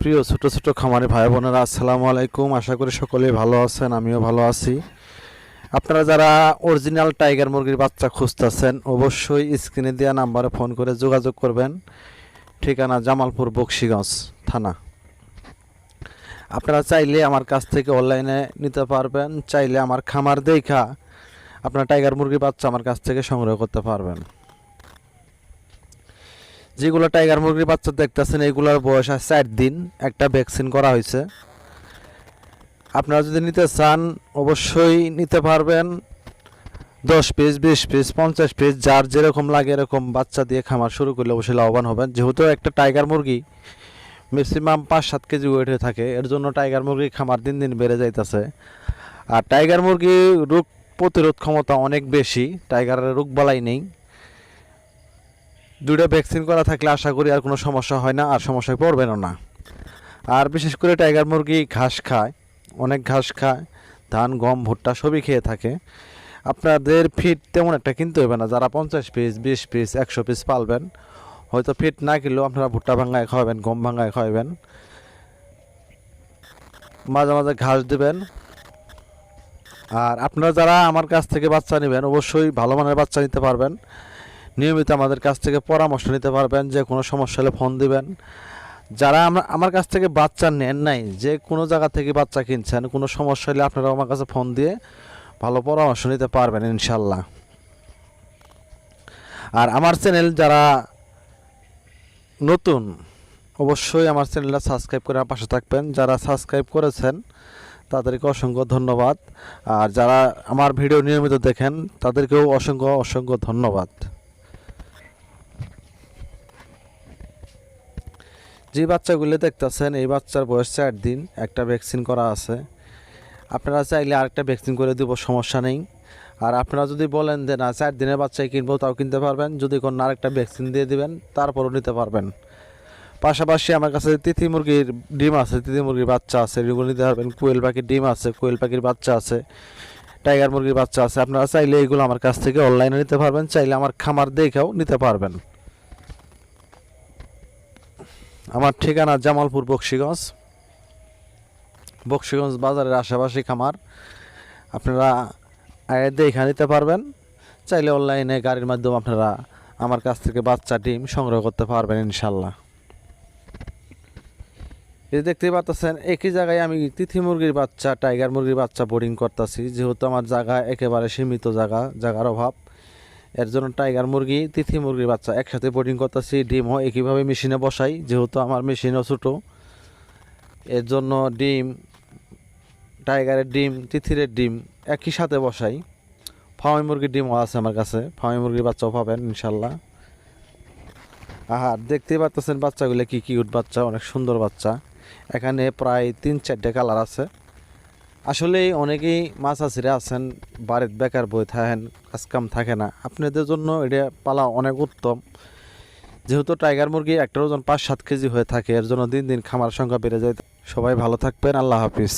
প্রিয় ছোট ছোট খামারি ভাই বোনেরা, আসসালামু আলাইকুম। আশা করি সকলেই ভালো আছেন, আমিও ভালো আছি। আপনারা যারা অরিজিনাল টাইগার মুরগির বাচ্চা খুঁজতেছেন, অবশ্যই স্ক্রিনে দেওয়া নাম্বারে ফোন করে যোগাযোগ করবেন। ঠিকানা জামালপুর, বক্সিগঞ্জ থানা। আপনারা চাইলে আমার কাছ থেকে অনলাইনে নিতে পারবেন, চাইলে আমার খামার দেখা আপনার টাইগার মুরগির বাচ্চা আমার কাছ থেকে সংগ্রহ করতে পারবেন। যেগুলো টাইগার মুরগির বাচ্চা দেখতেছেন, এগুলোর বয়স আছে চার দিন। একটা ভ্যাকসিন করা হয়েছে। আপনারা যদি নিতে চান, অবশ্যই নিতে পারবেন। দশ পিস বিশ পিস পঞ্চাশ পিস যার যেরকম লাগে এরকম বাচ্চা দিয়ে খামার শুরু করলে অবশ্যই লাভবান হবেন। যেহেতু একটা টাইগার মুরগি ম্যাক্সিমাম পাঁচ সাত কেজি ওয়েট হয়ে থাকে, এর জন্য টাইগার মুরগি খামার দিন দিন বেড়ে যাইতেছে। আর টাইগার মুরগি রোগ প্রতিরোধ ক্ষমতা অনেক বেশি টাইগারের রোগ বালাই নেই। দুইটা ভ্যাকসিন করা থাকলে আশা করি আর কোনো সমস্যা হয় না, আর সমস্যায় পড়বেনও না। আর বিশেষ করে টাইগার মুরগি ঘাস খায়, অনেক ঘাস খায়, ধান, গম, ভুট্টা সবই খেয়ে থাকে। আপনাদের ফিট তেমন একটা কিনতে হবে না, যারা পঞ্চাশ পিস বিশ পিস একশো পিস পালবেন, হয়তো ফিট না কিনলেও আপনারা ভুট্টা ভাঙ্গায় খাওয়াবেন, গম ভাঙ্গায় খাওয়াবেন। মাঝে মাঝে ঘাস দেবেন। আর আপনারা যারা আমার কাছ থেকে বাচ্চা নেবেন, অবশ্যই ভালো মানের বাচ্চা নিতে পারবেন। নিয়মিত আমাদের কাছ থেকে পরামর্শ নিতে পারবেন, যে কোনো সমস্যা হলে ফোন দিবেন। যারা আমরা, আমার কাছ থেকে বাচ্চা নেন নাই, যে কোনো জায়গা থেকে বাচ্চা কিনছেন, কোনো সমস্যা হলে আপনারা আমার কাছে ফোন দিয়ে ভালো পরামর্শ নিতে পারবেন ইনশাল্লাহ আর আমার চ্যানেল যারা নতুন, অবশ্যই আমার চ্যানেলটা সাবস্ক্রাইব করে আমার পাশে থাকবেন। যারা সাবস্ক্রাইব করেছেন, তাদেরকে অসংখ্য ধন্যবাদ। আর যারা আমার ভিডিও নিয়মিত দেখেন, তাদেরকেও অসংখ্য অসংখ্য ধন্যবাদ। যে বাচ্চাগুলো দেখতেছেন, এই বাচ্চার বয়স চার দিন, একটা ভ্যাকসিন করা আছে। আপনারা চাইলে আরেকটা ভ্যাকসিন করে দিব, সমস্যা নেই। আর আপনারা যদি বলেন যে, না, চার দিনের বাচ্চাই কিনবো, তাও কিনতে পারবেন। যদি কোনো আরেকটা ভ্যাকসিন দিয়ে দিবেন, তারপরও নিতে পারবেন। পাশাপাশি আমার কাছে তিথি মুরগির ডিম আছে, তিথি মুরগির বাচ্চা আছে, এগুলো নিতে পারবেন। কোয়েল পাখির ডিম আছে, কোয়েল পাখির বাচ্চা আছে, টাইগার মুরগির বাচ্চা আছে। আপনারা চাইলে এগুলো আমার কাছ থেকে অনলাইনে নিতে পারবেন, চাইলে আমার খামার দেখেও নিতে পারবেন। আমার ঠিকানা জামালপুর বক্সিগঞ্জ। বক্সিগঞ্জ বাজারের আশেপাশে খামার। আপনারা দেখে নিতে পারবেন। চাইলে অনলাইনে গাড়ির মাধ্যমে আপনারা আমার কাছ থেকে বাচ্চা ডিম সংগ্রহ করতে পারবেন ইনশাল্লাহ এই দেখতেই পাচ্ছেন, একই জায়গায় আমি তিথি মুরগির বাচ্চা টাইগার মুরগির বাচ্চা বোর্ডিং করতেছি। যেহেতু আমার জায়গা একেবারে সীমিত জায়গা, জায়গার অভাব। এর জন্য টাইগার মুরগি, তিথি মুরগির বাচ্চা। একসাথে বোর্ডিং করতেছি ডিমও একইভাবে মেশিনে বসাই, যেহেতু আমার মেশিনও ছোটো। এর জন্য ডিম টাইগারের ডিম, তিথিরের ডিম একই সাথে বসাই। ফার্মি মুরগির ডিমও আছে আমার কাছে ফার্মি মুরগির বাচ্চাও পাবেন ইনশাল্লাহ আহার, দেখতেই পাচ্ছেন বাচ্চাগুলো কী কিউট বাচ্চা, অনেক সুন্দর বাচ্চা। এখানে প্রায় তিন চারটে কালার আছে। আসলে অনেকেই মাছ আছিরা, আছেন, বাড়ির বেকার বই থাকেন কাজকাম থাকে না। আপনাদের জন্য এটা পালা অনেক উত্তম। যেহেতু টাইগার মুরগি একটা ওজন পাঁচ সাত কেজি হয়ে থাকে, এর জন্য দিন দিন খামার সংখ্যা বেড়ে যায়। সবাই ভালো থাকবেন, আল্লাহ হাফিজ।